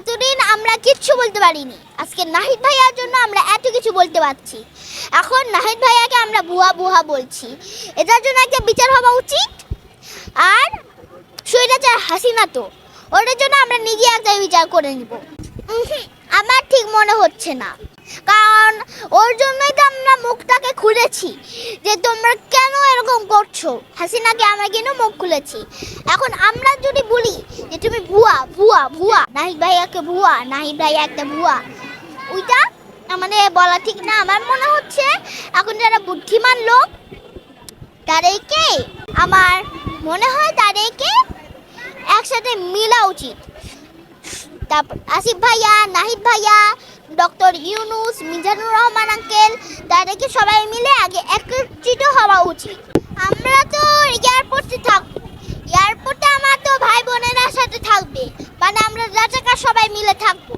এতদিন আমরা কিচ্ছু বলতে পারিনি। আজকে নাহিদ ভাইয়ার জন্য আমরা এত কিছু বলতে পারছি। এখন নাহিদ ভাইয়াকে আমরা ভুয়া ভুয়া বলছি। এটার জন্য একটা বিচার হওয়া উচিত। আর সৈরাচার হাসিনা তো। ওটার জন্য আমরা নিজে একটা বিচার করে নিব। আমার ঠিক মনে হচ্ছে না। কারণ ওর জন্যই তো আমরা মুখটাকে খুলেছি। যে তোমরা কেন এরকম করছ? হাসিনাকে আমরা কেন মুখ খুলেছি? এখন আমরা যদি বলি যে তুমি ভুয়া ভুয়া ভুয়া। নাহিদ ভাইয়াকে ভুয়া, নাহিদ ভাইয়া একটা ভুয়া। ওইটা আমাদের বলা ঠিক না। আমার মনে হচ্ছে এখন যারা বুদ্ধিমান লোক তাদেরকে আমার মনে হয় তাদেরকে একসাথে মিলা উচিত। তারপর আসিফ ভাইয়া, নাহিদ ভাইয়া ডক্টর ইউনুস, মিজানুর রহমান আঙ্কেল তাদেরকে সবাই মিলে আগে একত্রিত হওয়া উচিত। আমরা তো এয়ারপোর্টে থাকব এয়ারপোর্টে আমার তো ভাই বোনেরা সাথে থাকবে। মানে আমরা রাজাকার সবাই মিলে থাকব।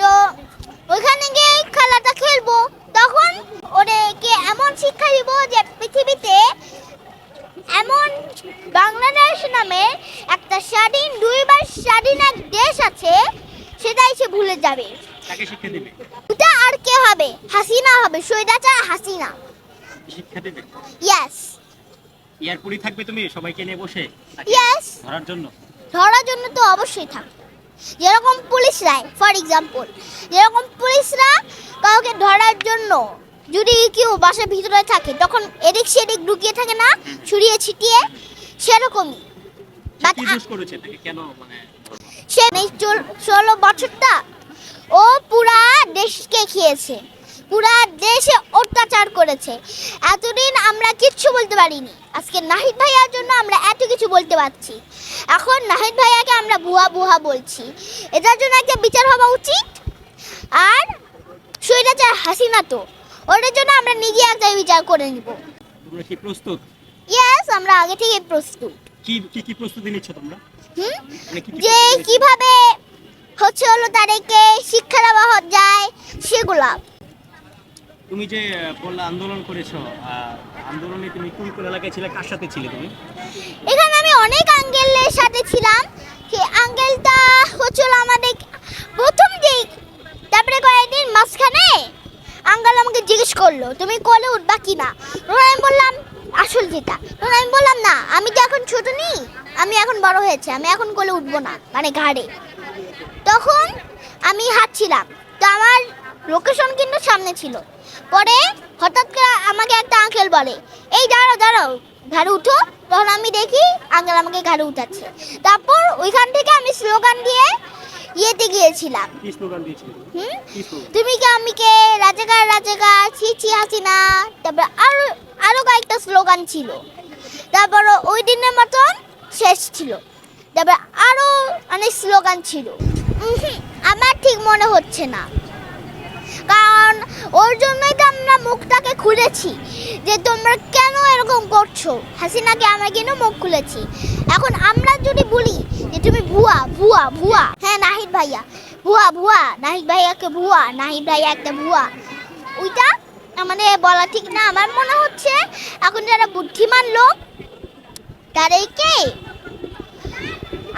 তো ওইখানে গিয়ে খেলাটা খেলব। তখন ওদেরকে এমন শিক্ষা দিব যে পৃথিবীতে এমন বাংলাদেশ নামে একটা স্বাধীন, দুইবার স্বাধীন এক দেশ আছে, সেটাই সে ভুলে যাবে। তাকে শিক্ষা দেবে? এটা আর কে হবে? হাসিনা হবে। সৈদাচার হাসিনা। শিক্ষা দেবে? ইয়েস এয়ারপোর্টে থাকবে তুমি? সবাইকে নিয়ে বসে? ইয়েস ধরার জন্য? ধরার জন্য তো অবশ্যই থাকবে। যেরকম পুলিশরা ফর এক্সাম্পল যেরকম পুলিশরা কাউকে ধরার জন্য যদি কেউ বাসার ভিতরে থাকে তখন এদিক সেদিক ঢুকিয়ে থাকে না ছড়িয়ে ছিটিয়ে সেরকমই। সে মানে ষোলো বছরটা ও পুরা দেশকে খেয়েছে। পুরা দেশে অত্যাচার করেছে। এতদিন আমরা কিচ্ছু বলতে পারিনি। আজকে নাহিদ ভাইয়ার জন্য আমরা এত কিছু বলতে পারছি। এখন নাহিদ ভাইয়াকে আমরা বুয়া বুয়া বলছি। এটার জন্য একটা বিচার হওয়া উচিত। আর সৈরাচার হাসিনা তো। ওটার জন্য আমরা নিজে একটা বিচার করে নিব। তোমরা কি প্রস্তুত? ইয়েস আমরা আগে থেকে প্রস্তুত। কি কি কি প্রস্তুতি নিচ্ছ তোমরা? হুম? মানে যে কীভাবে হচ্ছে হলো তাদেরকে শিক্ষা দেওয়া যায় সেগুলা। তুমি যে বললে আন্দোলন করেছ আন্দোলনে তুমি কোন কোন এলাকায় ছিলে? কার সাথে ছিলে তুমি? এখানে আমি অনেক আঙ্কেলের সাথে ছিলাম। সেই আঙ্কেলটা হচ্ছিল আমাদের প্রথম যেই তারপরে কয়েকদিন মাঝখানে আঙ্কেল আমাকে জিজ্ঞেস করল তুমি কলে উঠবা কি না আমি বললাম আসল যেটা। তখন আমি বললাম না আমি যে এখন ছোট নি আমি এখন বড় হয়েছে আমি এখন কলে উঠবো না। মানে ঘাড়ে। তখন আমি হাঁটছিলাম। তো আমার লোকেশন কিন্তু সামনে ছিল। পরে হঠাৎ করে আমাকে একটা আঙ্কেল বলে এই দাঁড়াও দাঁড়াও ঘাড়ে উঠো। তখন আমি দেখি আঙ্কেল আমাকে ঘাড়ে উঠাচ্ছে। তারপর ওইখান থেকে আমি স্লোগান দিয়ে ইয়েতে গিয়েছিলাম। কি হুম? কি তুমি কি আমিকে রাজাকার রাজাকার ছি ছি হাসিনা তারপর আরও আরও কয়েকটা স্লোগান ছিল। তারপর ওই দিনের মতন শেষ ছিল। তারপর আরও অনেক স্লোগান ছিল। আমার ঠিক মনে হচ্ছে না। কারণ ওর জন্যই তো আমরা মুখটাকে খুলেছি, যে তোমরা কেন এরকম করছ? হাসিনাকে আমরা কেন মুখ খুলেছি? এখন আমরা যদি বলি যে তুমি ভুয়া ভুয়া ভুয়া। হ্যাঁ নাহিদ ভাইয়া। ভুয়া ভুয়া। নাহিদ ভাইয়াকে ভুয়া, নাহিদ ভাইয়া একটা ভুয়া। ওইটা আমাদের বলা ঠিক না। আমার মনে হচ্ছে এখন যারা বুদ্ধিমান লোক, তাদেরকে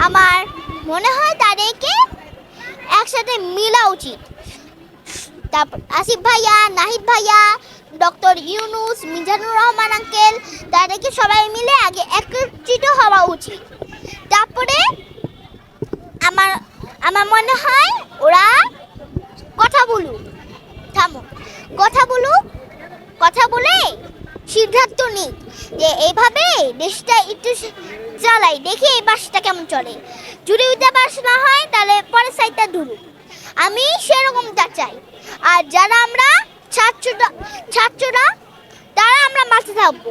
আমার মনে হয় তাদেরকে একসাথে মিলা উচিত। তারপর আসিফ ভাইয়া, নাহিদ ভাইয়া, ডক্টর ইউনুস, মিজানুর রহমান আঙ্কেল তাদেরকে সবাই মিলে আগে একত্রিত হওয়া উচিত। তারপরে আমার আমার মনে হয় ওরা কথা বলুক। থামো। কথা বলুক, কথা বলে যে এইভাবে দেশটা একটু চালাই, দেখি এই বাসটা কেমন চলে। যদি ওইটা বাস না হয়, তাহলে পরের সাইডটা ধরু আমি সেরকমটা চাই। আর যারা আমরা ছাত্ররা ছাত্ররা, তারা আমরা মাঠে থাকব